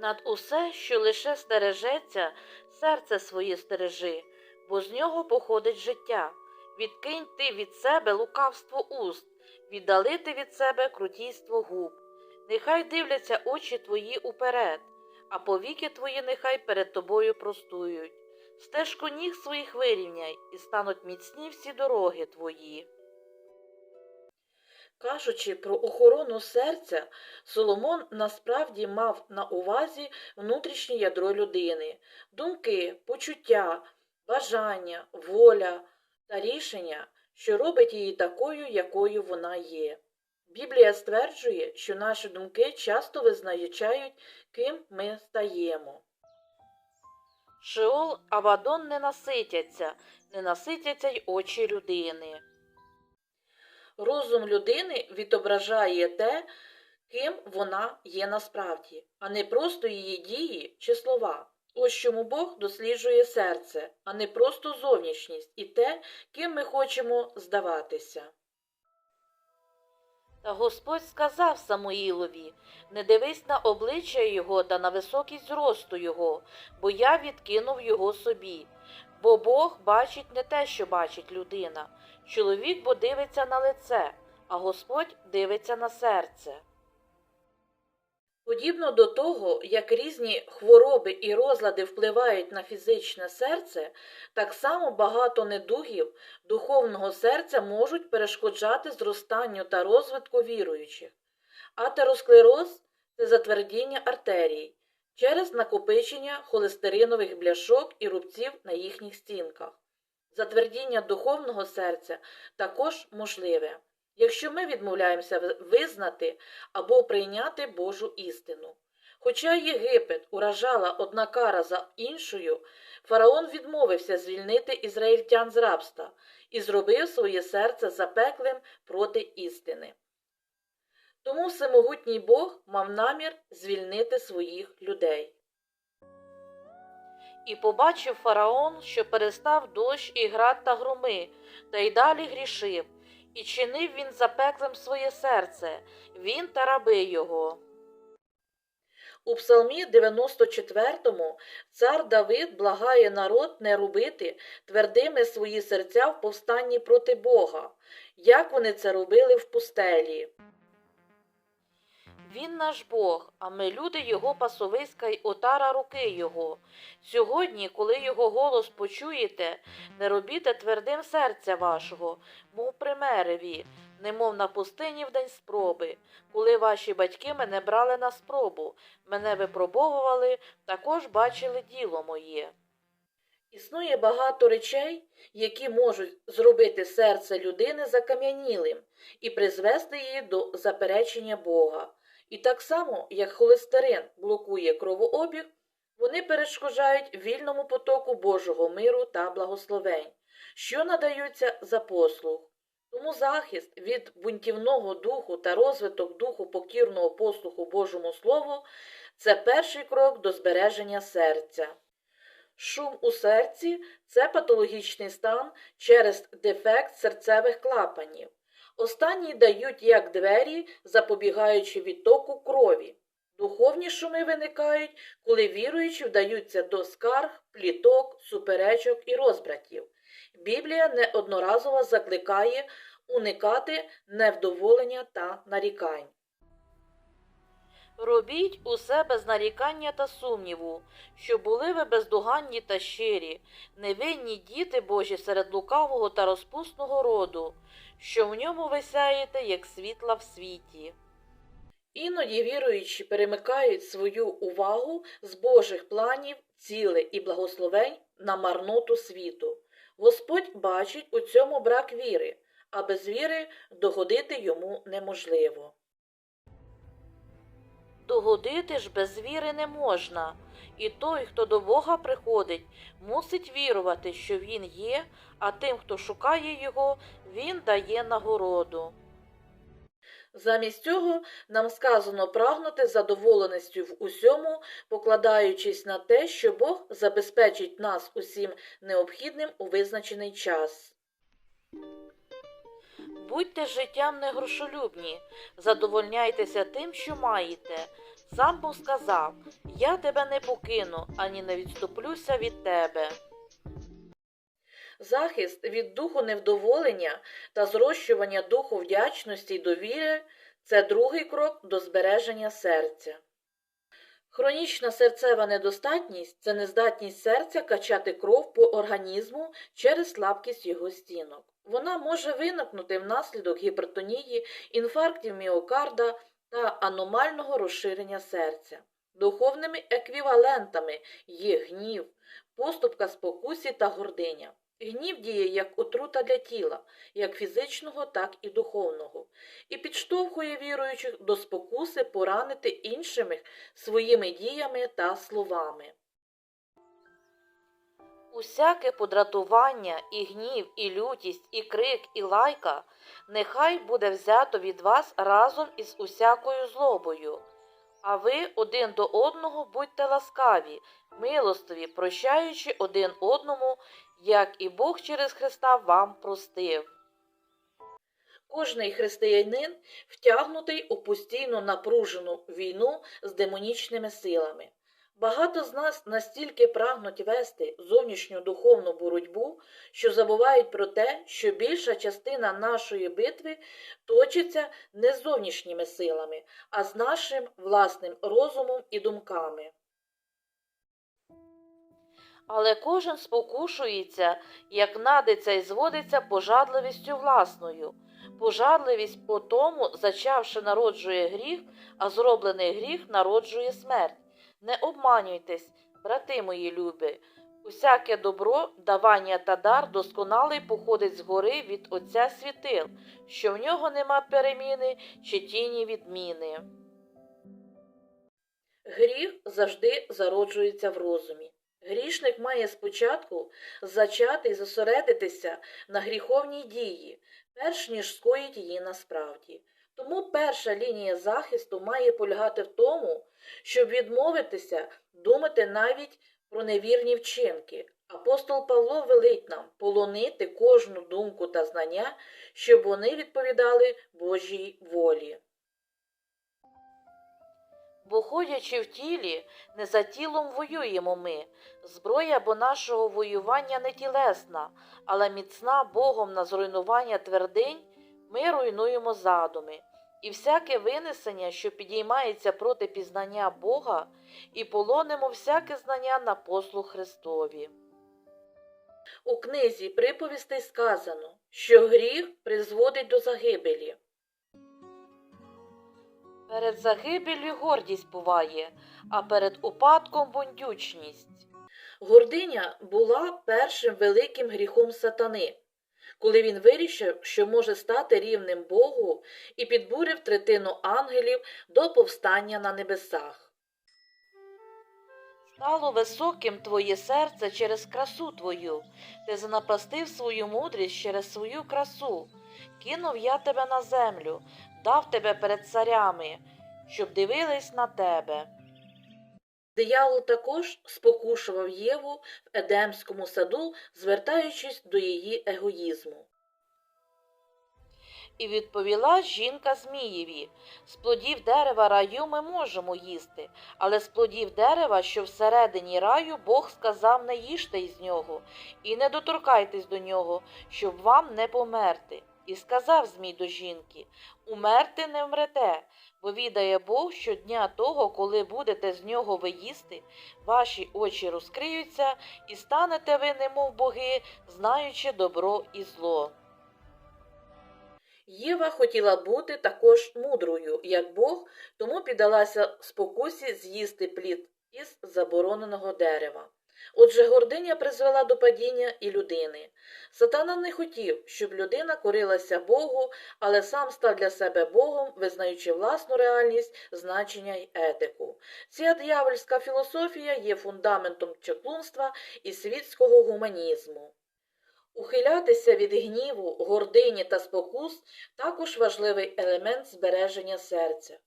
Над усе, що лише стережеться, серце своє стережи, бо з нього походить життя. Відкинь ти від себе лукавство уст, віддалити від себе крутійство губ. Нехай дивляться очі твої уперед, а повіки твої нехай перед тобою простують. Стежку ніг своїх вирівняй, і стануть міцні всі дороги твої. Кажучи про охорону серця, Соломон насправді мав на увазі внутрішнє ядро людини, думки, почуття, бажання, воля та рішення, що робить її такою, якою вона є. Біблія стверджує, що наші думки часто визначають, ким ми стаємо. Шеол Авадон не наситяться, не наситяться й очі людини. Розум людини відображає те, ким вона є насправді, а не просто її дії чи слова. Ось чому Бог досліджує серце, а не просто зовнішність і те, ким ми хочемо здаватися. Та Господь сказав Самуїлові не дивись на обличчя його та на високість зросту його, бо я відкинув його собі. Бо Бог бачить не те, що бачить людина. Чоловік бо дивиться на лице, а Господь дивиться на серце. Подібно до того, як різні хвороби і розлади впливають на фізичне серце, так само багато недугів духовного серця можуть перешкоджати зростанню та розвитку віруючих. Атеросклероз це затвердіння артерій через накопичення холестеринових бляшок і рубців на їхніх стінках. Затвердіння духовного серця також можливе, якщо ми відмовляємося визнати або прийняти Божу істину. Хоча Єгипет уражала одна кара за іншою, фараон відмовився звільнити ізраїльтян з рабства і зробив своє серце запеклим проти істини. Тому всемогутній Бог мав намір звільнити своїх людей. І побачив фараон, що перестав дощ і град та громи, та й далі грішив, і чинив він запеклим своє серце, він та раби його. У Псалмі 94 цар Давид благає народ не робити твердими свої серця в повстанні проти Бога, як вони це робили в пустелі. Він наш Бог, а ми люди Його пасовиська й отара руки Його. Сьогодні, коли Його голос почуєте, не робіте твердим серця вашого, мов при мереві, немов на пустині в день спроби, коли ваші батьки мене брали на спробу, мене випробовували, також бачили діло моє. Існує багато речей, які можуть зробити серце людини закам'янілим і призвести її до заперечення Бога. І так само, як холестерин блокує кровообіг, вони перешкоджають вільному потоку Божого миру та благословень, що надаються за послуг. Тому захист від бунтівного духу та розвиток духу покірного послуху Божому Слову це перший крок до збереження серця. Шум у серці це патологічний стан через дефект серцевих клапанів. Останні дають як двері, запобігаючи відтоку крові. Духовні шуми виникають, коли віруючі вдаються до скарг, пліток, суперечок і розбратів. Біблія неодноразово закликає уникати невдоволення та нарікань. Робіть усе без нарікання та сумніву, що були ви бездоганні та щирі, невинні діти Божі серед лукавого та розпусного роду, що в ньому ви сяєте, як світла в світі. Іноді віруючі перемикають свою увагу з Божих планів, цілей і благословень на марноту світу. Господь бачить у цьому брак віри, а без віри догодити йому неможливо. Догодити ж без віри не можна, і той, хто до Бога приходить, мусить вірувати, що Він є, а тим, хто шукає Його, Він дає нагороду. Замість цього нам сказано прагнути задоволеністю в усьому, покладаючись на те, що Бог забезпечить нас усім необхідним у визначений час. Будьте життям не грошолюбні, задовольняйтеся тим, що маєте. Сам Бог сказав: Я тебе не покину, ані не відступлюся від тебе. Захист від духу невдоволення та зрощування духу вдячності й довіри це другий крок до збереження серця. Хронічна серцева недостатність це нездатність серця качати кров по організму через слабкість його стінок. Вона може виникнути внаслідок гіпертонії, інфарктів міокарда та аномального розширення серця. Духовними еквівалентами є гнів, поступка спокусі та гординя. Гнів діє як отрута для тіла, як фізичного, так і духовного, і підштовхує віруючих до спокуси поранити іншими своїми діями та словами. Усяке подратування, і гнів, і лютість, і крик, і лайка нехай буде взято від вас разом із усякою злобою. А ви один до одного будьте ласкаві, милостиві, прощаючи один одному, як і Бог через Христа вам простив. Кожний християнин втягнутий у постійно напружену війну з демонічними силами. Багато з нас настільки прагнуть вести зовнішню духовну боротьбу, що забувають про те, що більша частина нашої битви точиться не з зовнішніми силами, а з нашим власним розумом і думками. Але кожен спокушується, як надиться і зводиться пожадливістю власною. Пожадливість по тому, зачавши народжує гріх, а зроблений гріх народжує смерть. Не обманюйтесь, брати мої любі. Усяке добро, давання та дар досконалий походить згори від Отця світил, що в нього нема переміни чи тіні відміни. Гріх завжди зароджується в розумі. Грішник має спочатку зачати і зосередитися на гріховній дії, перш ніж скоїть її насправді. Тому перша лінія захисту має полягати в тому, щоб відмовитися думати навіть про невірні вчинки. Апостол Павло велить нам полонити кожну думку та знання, щоб вони відповідали Божій волі. Бо ходячи в тілі, не за тілом воюємо ми. Зброя бо нашого воювання не тілесна, але міцна Богом на зруйнування твердинь, ми руйнуємо задуми. І всяке винесення, що підіймається проти пізнання Бога, і полонимо всяке знання на послуг Христові. У книзі приповістей сказано, що гріх призводить до загибелі. Перед загибеллю гордість буває, а перед упадком бундючність. Гординя була першим великим гріхом сатани, коли він вирішив, що може стати рівним Богу і підбурив третину ангелів до повстання на небесах. Стало високим твоє серце через красу твою, ти занапастив свою мудрість через свою красу. Кинув я тебе на землю, дав тебе перед царями, щоб дивились на тебе. Диявол також спокушував Єву в Едемському саду, звертаючись до її егоїзму. І відповіла жінка Змієві з плодів дерева раю ми можемо їсти, але з плодів дерева, що всередині раю, Бог сказав не їжте із нього, і не доторкайтесь до нього, щоб вам не померти. І сказав Змій до жінки Умерти не вмрете, бо відає Бог, що дня того, коли будете з нього ви їсти, ваші очі розкриються, і станете ви, немов боги, знаючи добро і зло. Єва хотіла бути також мудрою, як Бог, тому піддалася спокусі з'їсти плід із забороненого дерева. Отже, гординя призвела до падіння і людини. Сатана не хотів, щоб людина корилася Богу, але сам став для себе Богом, визнаючи власну реальність, значення й етику. Ця д'явольська філософія є фундаментом чаклунства і світського гуманізму. Ухилятися від гніву, гордині та спокус також важливий елемент збереження серця.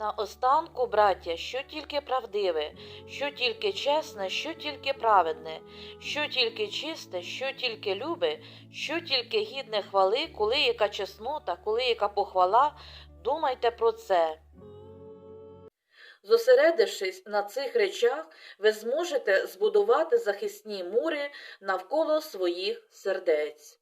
На останку, браття, що тільки правдиве, що тільки чесне, що тільки праведне, що тільки чисте, що тільки любе, що тільки гідне хвали, коли яка чеснота, коли яка похвала, думайте про це. Зосередившись на цих речах, ви зможете збудувати захисні мури навколо своїх сердець.